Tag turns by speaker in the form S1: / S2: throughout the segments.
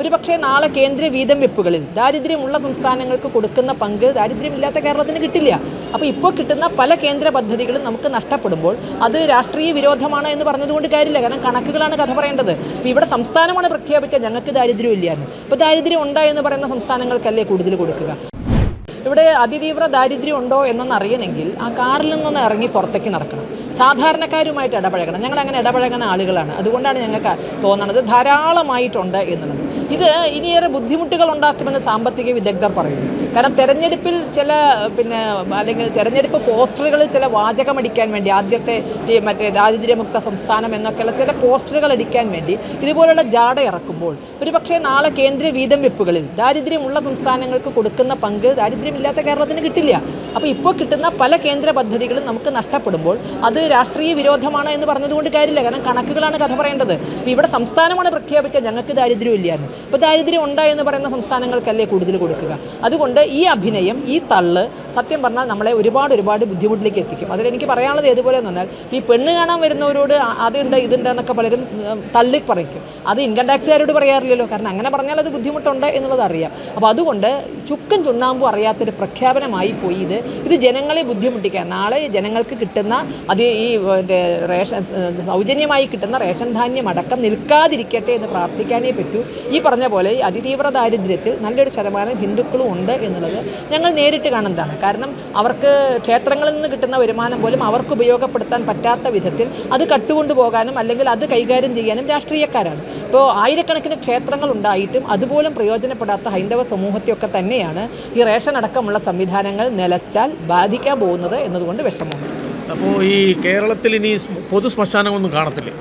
S1: ഒരുപക്ഷേ നാളെ കേന്ദ്ര വീതം വെപ്പുകളിൽ ദാരിദ്ര്യമുള്ള സംസ്ഥാനങ്ങൾക്ക് കൊടുക്കുന്ന പങ്ക് ദാരിദ്ര്യമില്ലാത്ത കേരളത്തിന് കിട്ടില്ല. അപ്പോൾ ഇപ്പോൾ കിട്ടുന്ന പല കേന്ദ്ര പദ്ധതികളും നമുക്ക് നഷ്ടപ്പെടുമ്പോൾ അത് രാഷ്ട്രീയ വിരോധമാണ് എന്ന് പറഞ്ഞതുകൊണ്ട് കാര്യമില്ല. കാരണം കണക്കുകളാണ് കഥ പറയേണ്ടത്. ഇവിടെ സംസ്ഥാനമാണ് പ്രഖ്യാപിച്ചത് ഞങ്ങൾക്ക് ദാരിദ്ര്യമില്ല എന്ന് അപ്പോൾ ദാരിദ്ര്യം ഉണ്ടായി എന്ന് പറയുന്ന സംസ്ഥാനങ്ങൾക്കല്ലേ കൂടുതൽ കൊടുക്കുക? ഇവിടെ അതിതീവ്ര ദാരിദ്ര്യം ഉണ്ടോ എന്നൊന്ന് അറിയണമെങ്കിൽ ആ കാറിൽ നിന്നൊന്ന് ഇറങ്ങി പുറത്തേക്ക് നടക്കണം. സാധാരണക്കാരുമായിട്ട് ഇടപഴകണം. ഞങ്ങൾ അങ്ങനെ ഇടപഴകുന്ന ആളുകളാണ്. അതുകൊണ്ടാണ് ഞങ്ങൾക്ക് തോന്നണത് ധാരാളമായിട്ടുണ്ട് എന്നുള്ളത്. ഇത് ഇനിയേറെ ബുദ്ധിമുട്ടുകൾ ഉണ്ടാക്കുമെന്ന് സാമ്പത്തിക വിദഗ്ധർ പറയുന്നു. കാരണം തെരഞ്ഞെടുപ്പിൽ ചില പിന്നെ അല്ലെങ്കിൽ തെരഞ്ഞെടുപ്പ് പോസ്റ്ററുകളിൽ ചില വാചകം അടിക്കാൻ വേണ്ടി ആദ്യത്തെ മറ്റേ ദാരിദ്ര്യമുക്ത സംസ്ഥാനം എന്നൊക്കെയുള്ള ചില പോസ്റ്ററുകൾ അടിക്കാൻ വേണ്ടി ഇതുപോലുള്ള ജാട ഇറക്കുമ്പോൾ ഒരുപക്ഷേ നാളെ കേന്ദ്ര വീതം വെപ്പുകളിൽ ദാരിദ്ര്യമുള്ള സംസ്ഥാനങ്ങൾക്ക് കൊടുക്കുന്ന പങ്ക് ദാരിദ്ര്യമില്ലാത്ത കേരളത്തിന് കിട്ടില്ല. അപ്പോൾ ഇപ്പോൾ കിട്ടുന്ന പല കേന്ദ്ര പദ്ധതികളും നമുക്ക് നഷ്ടപ്പെടുമ്പോൾ അത് രാഷ്ട്രീയ വിരോധമാണ് എന്ന് പറഞ്ഞതുകൊണ്ട് കാര്യമില്ല. കാരണം കണക്കുകളാണ് കഥ പറയേണ്ടത്. ഇവിടെ സംസ്ഥാനമാണ് പ്രഖ്യാപിച്ച ഞങ്ങൾക്ക് ദാരിദ്ര്യമില്ല എന്ന് ഇപ്പോൾ ദാരിദ്ര്യം ഉണ്ടായെന്ന് പറയുന്ന സംസ്ഥാനങ്ങൾക്കല്ലേ കൂടുതൽ കൊടുക്കുക? അതുകൊണ്ട് ഈ അഭിനയം ഈ തള്ള് സത്യം പറഞ്ഞാൽ നമ്മളെ ഒരുപാട് ഒരുപാട് ബുദ്ധിമുട്ടിലേക്ക് എത്തിക്കും. അതിലെനിക്ക് പറയാനുള്ളത് ഏതുപോലെ എന്ന് പറഞ്ഞാൽ ഈ പെണ്ണ് കാണാൻ വരുന്നവരോട് അതുണ്ട് ഇതുണ്ട് എന്നൊക്കെ പലരും തള്ളി പറയിക്കും അത് ഇൻകം ടാക്സുകാരോട് പറയാറില്ലല്ലോ. കാരണം അങ്ങനെ പറഞ്ഞാൽ അത് ബുദ്ധിമുട്ടുണ്ട് എന്നുള്ളത് അറിയാം. അപ്പോൾ അതുകൊണ്ട് ചുക്കും ചുണ്ണാമ്പും അറിയാത്തൊരു പ്രഖ്യാപനമായി പോയി ഇത്. ഇത് ജനങ്ങളെ ബുദ്ധിമുട്ടിക്കുക നാളെ ജനങ്ങൾക്ക് കിട്ടുന്ന അത് ഈ റേഷൻ സൗജന്യമായി കിട്ടുന്ന റേഷൻ ധാന്യം അടക്കം നിൽക്കാതിരിക്കട്ടെ എന്ന് പ്രാർത്ഥിക്കാനേ പറ്റൂ. ഈ പറഞ്ഞ പോലെ അതിതീവ്ര ദാരിദ്ര്യത്തിൽ നല്ലൊരു ശതമാനം ഹിന്ദുക്കളും ഉണ്ട് എന്നുള്ളത് ഞങ്ങൾ നേരിട്ട് കാണുന്നതാണ്. കാരണം അവർക്ക് ക്ഷേത്രങ്ങളിൽ നിന്ന് കിട്ടുന്ന വരുമാനം പോലും അവർക്ക് ഉപയോഗപ്പെടുത്താൻ പറ്റാത്ത വിധത്തിൽ അത് കട്ടുകൊണ്ടു പോകാനും അല്ലെങ്കിൽ അത് കൈകാര്യം ചെയ്യാനും രാഷ്ട്രീയക്കാരാണ്. ഇപ്പോൾ ആയിരക്കണക്കിന് ക്ഷേത്രങ്ങൾ ഉണ്ടായിട്ടും അതുപോലും പ്രയോജനപ്പെടാത്ത ഹൈന്ദവ സമൂഹത്തെയൊക്കെ തന്നെയാണ് ഈ റേഷൻ അടക്കമുള്ള സംവിധാനങ്ങൾ നിലച്ചാൽ ബാധിക്കാൻ പോകുന്നത് എന്നതുകൊണ്ട് വിഷമമുണ്ട്.
S2: അപ്പോൾ ഈ കേരളത്തിൽ ഇനി പൊതു ശ്മശാനമൊന്നും കാണത്തില്ലേ?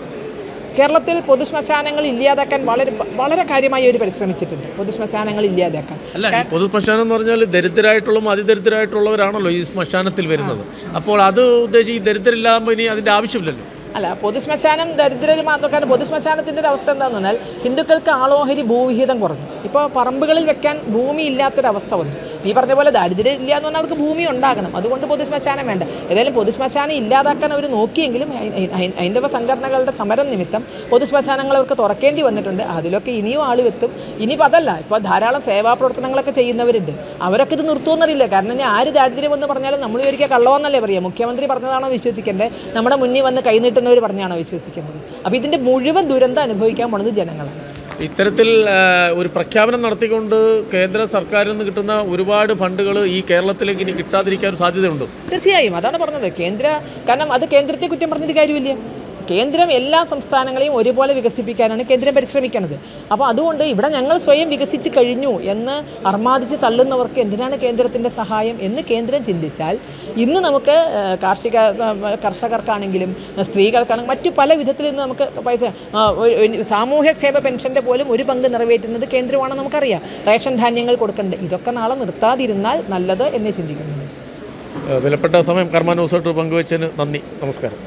S1: കേരളത്തിൽ പൊതുശ്മശാനങ്ങൾ ഇല്ലാതാക്കാൻ വളരെ വളരെ കാര്യമായി അവർ പരിശ്രമിച്ചിട്ടുണ്ട്. പൊതുശ്മശാനങ്ങൾ ഇല്ലാതാക്കാൻ.
S2: അല്ല പൊതുശ്മശാനം എന്ന് പറഞ്ഞാൽ ദരിദ്രരായിട്ടുള്ള അതിദരിദ്രരായിട്ടുള്ളവരാണല്ലോ ഈ ശ്മശാനത്തിൽ വരുന്നത്. അപ്പോൾ അത് ഉദ്ദേശിച്ച് ഈ ദരിദ്രരില്ലാകുമ്പോൾ ഇനി അതിന്റെ ആവശ്യമില്ലല്ലോ.
S1: അല്ല പൊതുശ്മശാനം ദരിദ്രർ മാത്രം കാരണം പൊതുശ്മശാനത്തിന്റെ ഒരു അവസ്ഥ എന്താണെന്ന് പറഞ്ഞാൽ ഹിന്ദുക്കൾക്ക് ആളോഹരി ഭൂവിഹിതം കുറഞ്ഞു. ഇപ്പോൾ പറമ്പുകളിൽ വെക്കാൻ ഭൂമി ഇല്ലാത്തൊരവസ്ഥ വന്നു. ഈ പറഞ്ഞ പോലെ ദാരിദ്ര്യം ഇല്ല എന്ന് പറഞ്ഞാൽ അവർക്ക് ഭൂമി ഉണ്ടാകണം. അതുകൊണ്ട് പൊതുശ്മശാനം വേണ്ട. ഏതായാലും പൊതുശ്മശാനം ഇല്ലാതാക്കാൻ അവർ നോക്കിയെങ്കിലും ഹൈന്ദവ സംഘടനകളുടെ സമരം നിമിത്തം പൊതുശ്മശാനങ്ങൾ അവർക്ക് തുറക്കേണ്ടി വന്നിട്ടുണ്ട്. അതിലൊക്കെ ഇനിയും ആൾ വെത്തും ഇനിയിപ്പോൾ അതല്ല ഇപ്പോൾ ധാരാളം സേവാ പ്രവർത്തനങ്ങളൊക്കെ ചെയ്യുന്നവരുണ്ട്. അവരൊക്കെ ഇത് നിർത്തുമെന്നറിയില്ല കാരണം ഇനി ആര് ദാരിദ്ര്യം എന്ന് പറഞ്ഞാലും നമ്മൾ ഒരിക്കൽ കള്ളവെന്നല്ലേ പറയുക മുഖ്യമന്ത്രി പറഞ്ഞതാണോ വിശ്വസിക്കേണ്ടത്? നമ്മുടെ മുന്നിൽ വന്ന് കൈനീട്ടുന്നവർ പറഞ്ഞാണോ വിശ്വസിക്കുന്നത് അപ്പോൾ ഇതിന്റെ മുഴുവൻ ദുരന്തം അനുഭവിക്കാൻ പോണത് ജനങ്ങളാണ്.
S2: ഇത്തരത്തിൽ ഒരു പ്രഖ്യാപനം നടത്തിക്കൊണ്ട് കേന്ദ്ര സർക്കാരിൽ നിന്ന് കിട്ടുന്ന ഒരുപാട് ഫണ്ടുകൾ ഈ കേരളത്തിലേക്ക് ഇനി കിട്ടാതിരിക്കാൻ സാധ്യതയുണ്ട്.
S1: തീർച്ചയായും. അതാണ് പറഞ്ഞത്. കേന്ദ്ര കാരണം അത് കേന്ദ്രത്തെ കുറ്റം പറഞ്ഞിട്ട് കാര്യമില്ല. കേന്ദ്രം എല്ലാ സംസ്ഥാനങ്ങളെയും ഒരുപോലെ വികസിപ്പിക്കാനാണ് കേന്ദ്രം പരിശ്രമിക്കുന്നത് അപ്പോൾ അതുകൊണ്ട് ഇവിടെ ഞങ്ങൾ സ്വയം വികസിച്ച് കഴിഞ്ഞു എന്ന് അർമാദിച്ച് തള്ളുന്നവർക്ക് എന്തിനാണ് കേന്ദ്രത്തിന്റെ സഹായം എന്ന് കേന്ദ്രം ചിന്തിച്ചാൽ ഇന്ന് നമുക്ക് കാർഷിക കർഷകർക്കാണെങ്കിലും സ്ത്രീകൾക്കാണെങ്കിലും മറ്റു പല വിധത്തിൽ ഇന്ന് നമുക്ക് പൈസ സാമൂഹ്യക്ഷേമ പെൻഷന്റെ പോലും ഒരു പങ്ക് നിറവേറ്റുന്നത് കേന്ദ്രമാണെന്ന് നമുക്കറിയാം. റേഷൻ ധാന്യങ്ങൾ കൊടുക്കേണ്ടത് ഇതൊക്കെ നാളെ നിർത്താതിരുന്നാൽ നല്ലത് എന്നേ
S2: ചിന്തിക്കുന്നു. വിലപ്പെട്ട സമയം കർമ്മ ന്യൂസായിട്ട് പങ്കുവച്ചതിന് നന്ദി. നമസ്കാരം.